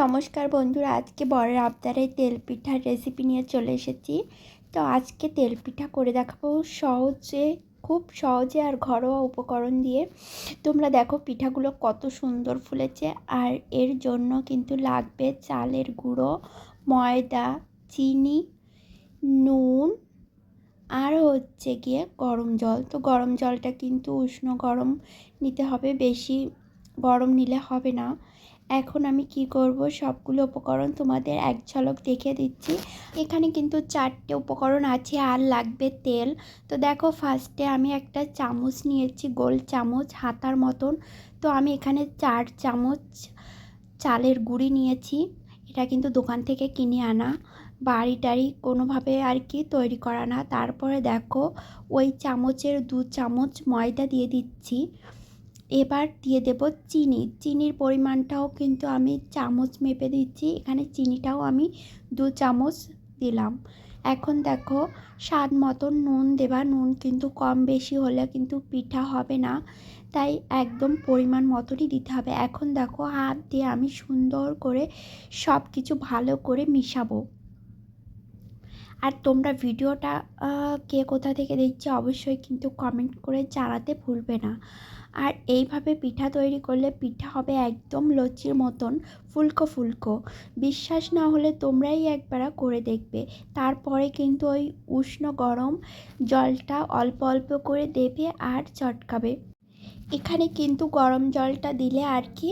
নমস্কার বন্ধুরা, আজকে বরের আবদারে তেল পিঠার রেসিপি নিয়ে চলে এসেছি। তো আজকে তেল পিঠা করে দেখাবো সহজে, খুব সহজে আর ঘরোয়া উপকরণ দিয়ে। তোমরা দেখো পিঠাগুলো কত সুন্দর ফুলেছে আর এর জন্য কিন্তু লাগবে চালের গুঁড়ো, ময়দা, চিনি, নুন আর হচ্ছে গিয়ে গরম জল। তো গরম জলটা কিন্তু উষ্ণ গরম নিতে হবে, বেশি গরম নিলে হবে না। এখন আমি কি করব, সবগুলো উপকরণ তোমাদের এক ঝলক দেখে দিচ্ছি। এখানে কিন্তু চারটে উপকরণ আছে আর লাগবে তেল। তো দেখো ফার্স্টে আমি একটা চামচ নিয়েছি, গোল চামচ, হাতার মতন। তো আমি এখানে চার চামচ চালের গুঁড়ি নিয়েছি। এটা কিন্তু দোকান থেকে কিনে আনা। বাড়ি টাড়ি কোনোভাবে আর কি তৈরি করা না। তারপরে দেখো, ওই চামচের দু চামচ ময়দা দিয়ে দিচ্ছি। এবার দিয়ে দেব চিনি। চিনির পরিমাণটাও কিন্তু আমি চামচ মেপে দিচ্ছি। এখানে চিনিটাও আমি দু চামচ দিলাম। এখন দেখো, স্বাদ মতন নুন দেবা। নুন কিন্তু কম বেশি হলে কিন্তু পিঠা হবে না। তাই একদম পরিমাণ মতনই দিতে হবে। এখন দেখো, হাত দিয়ে আমি সুন্দর করে সব কিছু ভালো করে মিশাবো। আর তোমরা ভিডিওটা কে কোথা থেকে দেখছ অবশ্যই কিন্তু কমেন্ট করে জানাতে ভুলবে না। আর এইভাবে পিঠা তৈরি করলে পিঠা হবে একদম লচির মতন, ফুলকো ফুলকো। বিশ্বাস না হলে তোমরাই একবার করে দেখবে। তারপরে কিন্তু ওই উষ্ণ গরম জলটা অল্প অল্প করে দেবে আর চটকাবে। এখানে কিন্তু গরম জলটা দিলে আর কি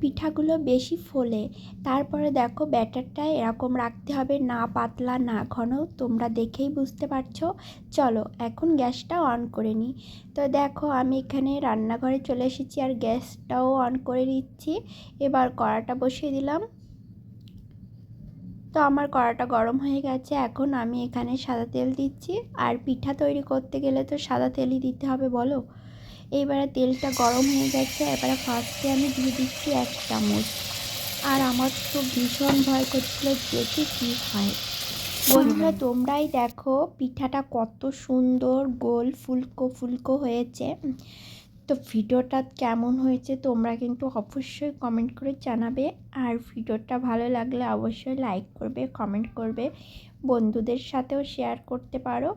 পিঠাগুলো বেশি ফোলে। তারপরে দেখো ব্যাটারটা এরকম রাখতে হবে, না পাতলা, না ঘন। তোমরা দেখেই বুঝতে পারছ। চলো, এখন গ্যাসটা অন করে নিই। তো দেখো, আমি এখানে রান্নাঘরে চলে এসেছি আর গ্যাসটাও অন করে নিচ্ছি। এবার কড়াটা বসিয়ে দিলাম। তো আমার কড়াটা গরম হয়ে গেছে। এখন আমি এখানে সাদা তেল দিচ্ছি। আর পিঠা তৈরি করতে গেলে তো সাদা তেলই দিতে হবে, বলো? এইবারে তেলটা গরম হয়ে গেছে, এবারে ফার্স্টে আমি দিয়ে দিচ্ছি এক চামচ। আর আমার তো ভীষণ ভয় করছিল যেতে কী হয়। বন্ধুরা, তোমরাই দেখো পিঠাটা কত সুন্দর গোল ফুলকো ফুলকো হয়েছে। তো ভিডিওটা কেমন হয়েছে তোমরা কিন্তু অবশ্যই কমেন্ট করে জানাবে। আর ভিডিওটা ভালো লাগলে অবশ্যই লাইক করবে কমেন্ট করবে, বন্ধুদের সাথেও শেয়ার করতে পারো।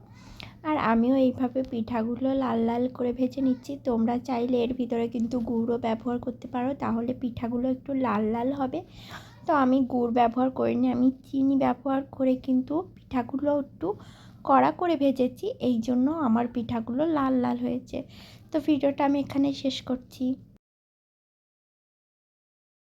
আর আমিও এইভাবে পিঠাগুলো লাল লাল করে ভেজে নিচ্ছি। তোমরা চাইলে এর ভিতরে কিন্তু গুঁড়ও ব্যবহার করতে পারো, তাহলে পিঠাগুলো একটু লাল লাল হবে। তো আমি গুড় ব্যবহার করিনি, আমি চিনি ব্যবহার করে কিন্তু পিঠাগুলো একটু কড়া করে ভেজেছি এই জন্য আমার পিঠাগুলো লাল লাল হয়েছে। তো ভিডিওটা আমি এখানে শেষ করছি।